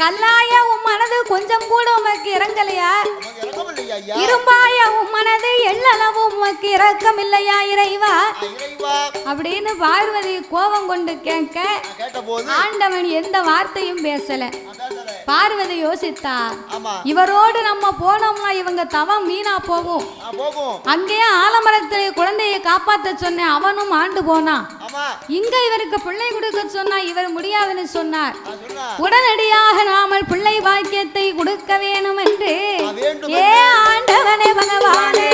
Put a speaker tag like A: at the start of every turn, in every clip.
A: கல்லாய உன் மனது கொஞ்சம் கூட உமக்கு இறங்கலையா? இரும்பாய உன் மனது எள்ளளவு உமக்கு இறக்கம் இல்லையா இறைவா. அப்படின்னு பார்வதி கோபம் கொண்டு கேட்க ஆண்டவன் எந்த வார்த்தையும் பேசல. பார்வதி யோசித்தா இவரோடு நம்ம போனோம்னா இவங்க தவம் வீணா போகும். அங்கேயே ஆலமரத்தில் குழந்தையை காப்பாத்த சொன்னேன் அவனும் ஆண்டு போனான். இங்க இவருக்கு பிள்ளை கொடுக்க சொன்னா இவர் முடியாதுன்னு சொன்னார். உடனடியாக நாமல் பிள்ளை பாக்கியத்தை கொடுக்க வேணும் என்று ஏ ஆண்டவனே பகவானே.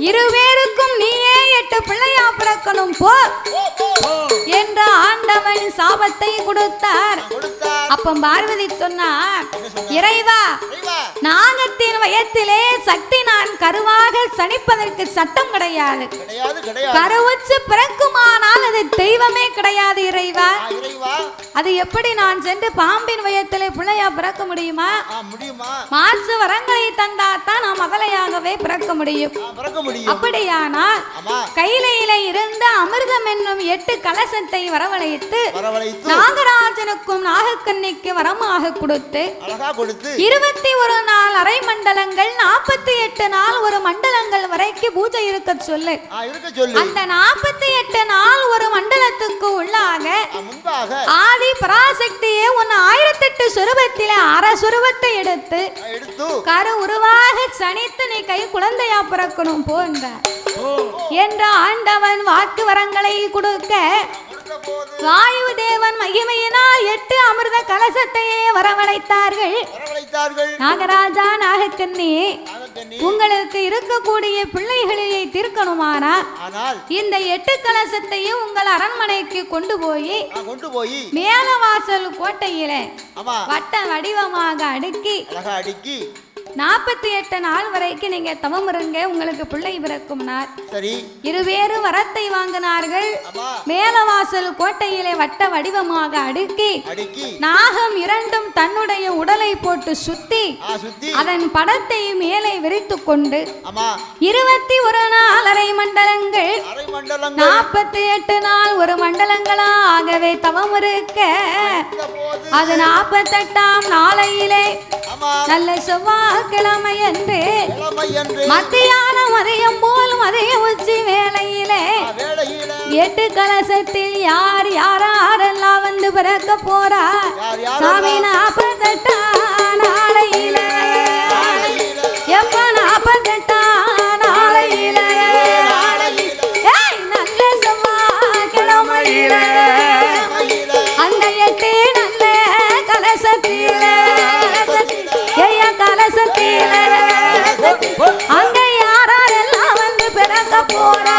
A: இருவேருக்கும் நீயே எட்டு பிள்ளையா பிறக்கணும் போ. ஆண்டவன் சாபத்தை கொடுத்தார். அப்ப பார்வதி சொன்னார் இறைவா நாகத்தின் வயத்திலே சக்தி நான் கருவாக சனிப்பதற்கு சட்டம் கிடையாது. கருவச்சு பிறக்குமானால் அது தெய்வமே கிடையாது இறைவா. அது எப்படி நான் சென்று பாம்பின் வயத்திலே பிள்ளையா பிறக்க முடியுமா? மாசு வரங்களை தந்தாத்தான் நான் மகளையாகவே பிறக்க முடியும்.
B: ஆ பிறக்க முடியும்.
A: அப்படியானால்
B: ஆமா.
A: கையில இருந்த அமிர்தம் என்னும் எட்டு கலசத்தை வரவழைத்து
B: வரவழைத்து
A: நாகராஜனுக்கும் நாகக்கன்னிக்கு வரமாக கொடுத்து
B: அழகா கொடுத்து
A: இருபத்தி ஒரு நாள் அரை மண்டலங்கள் நாற்பத்தி எட்டு நாள் ஒரு மண்டலங்கள் வரைக்கும் பூஜை இருக்க சொல்லு.
B: ஆ இருக்க சொல்லு.
A: அந்த நாற்பத்தி எட்டு நாள் ஒரு மண்டலத்துக்கு உள்ளாக
B: முன்பாக
A: ஆதி பராசக்தியே உன் ஆயிரத்தெட்டு சுரூபத்திலே அரை சுரூபத்தை எடுத்து
B: எடுத்து.
A: கரு உருவாக சனித்து நீ கை குழந்தையா பிறக்கணும் போன்ற என்ற ஆண்டவன் வாக்கு வரங்களை கொடுக்க வாயு தேவன் மகிமையினால் எட்டு அமிர்த கலசத்தையே வரவழைத்தார்கள். நாகராஜா நாகக்கண்ணி உங்களுக்கு இருக்கக்கூடிய பிள்ளைகளையை தீர்க்கணுமானா? இந்த எட்டு கலசத்தையும் உங்கள் அரண்மனைக்கு கொண்டு போய்
B: கொண்டு போய்
A: மேலவாசல் கோட்டையில வட்ட வடிவமாக அடுக்கி
B: அடுக்கி
A: நாற்பத்தி எட்டு நாள் வரைக்கும் நீங்க தவம் இருங்க உங்களுக்கு பிள்ளை பிறக்கும் நாள்.
B: சரி.
A: இருவேறு வரத்தை வாங்கினார்கள். மேலவாசல் கோட்டையிலே வட்ட வடிவமாக அடுக்கி நாகம் இரண்டும் தன்னுடைய உடலை போட்டு சுத்தி அதன் படத்தை மேலே விரித்து கொண்டு இருபத்தி ஒரு நாள் அரை மண்டலங்கள். நாற்பத்தி எட்டு நாள் ஒரு மண்டலங்களாகவே தவம் இருக்க அது நாற்பத்தெட்டாம் நாளையிலே நல்ல செவ்வாய்க்கிழமை என்று மத்தியானம் மதியம் போல் மதிய உச்சி வேளையில எட்டு கலசத்தில் யார் யாரெல்லாம் வந்து பிறக்க போறா? சாமி நாற்பத்தெட்டா நாளையில அங்க யாரெல்லாம் வந்து பிறக்க போறா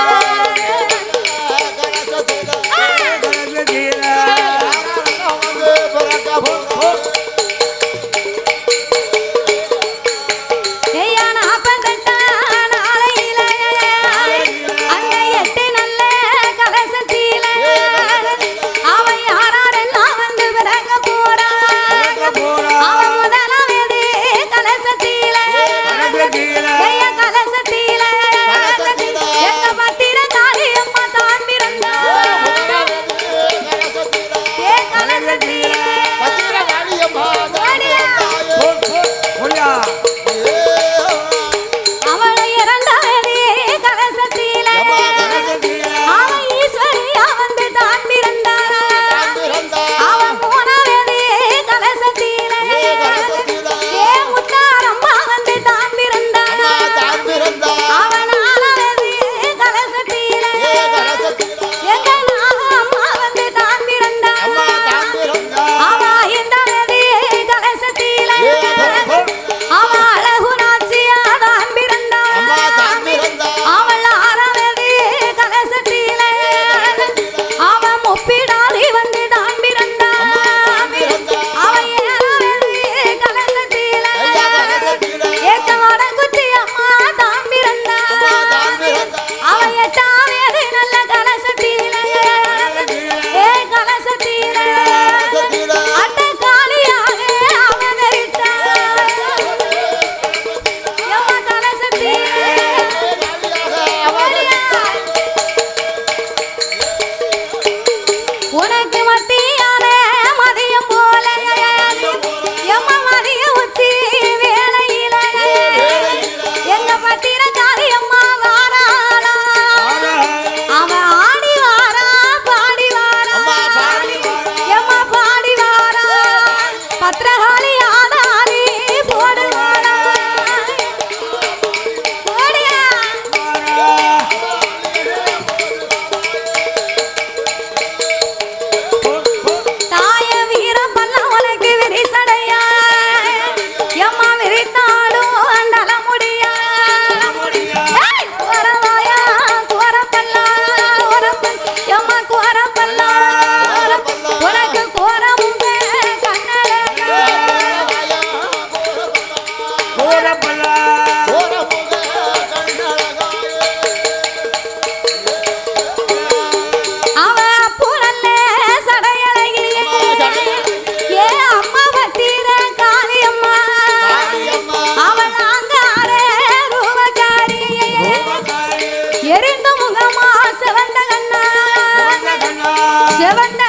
A: 学问大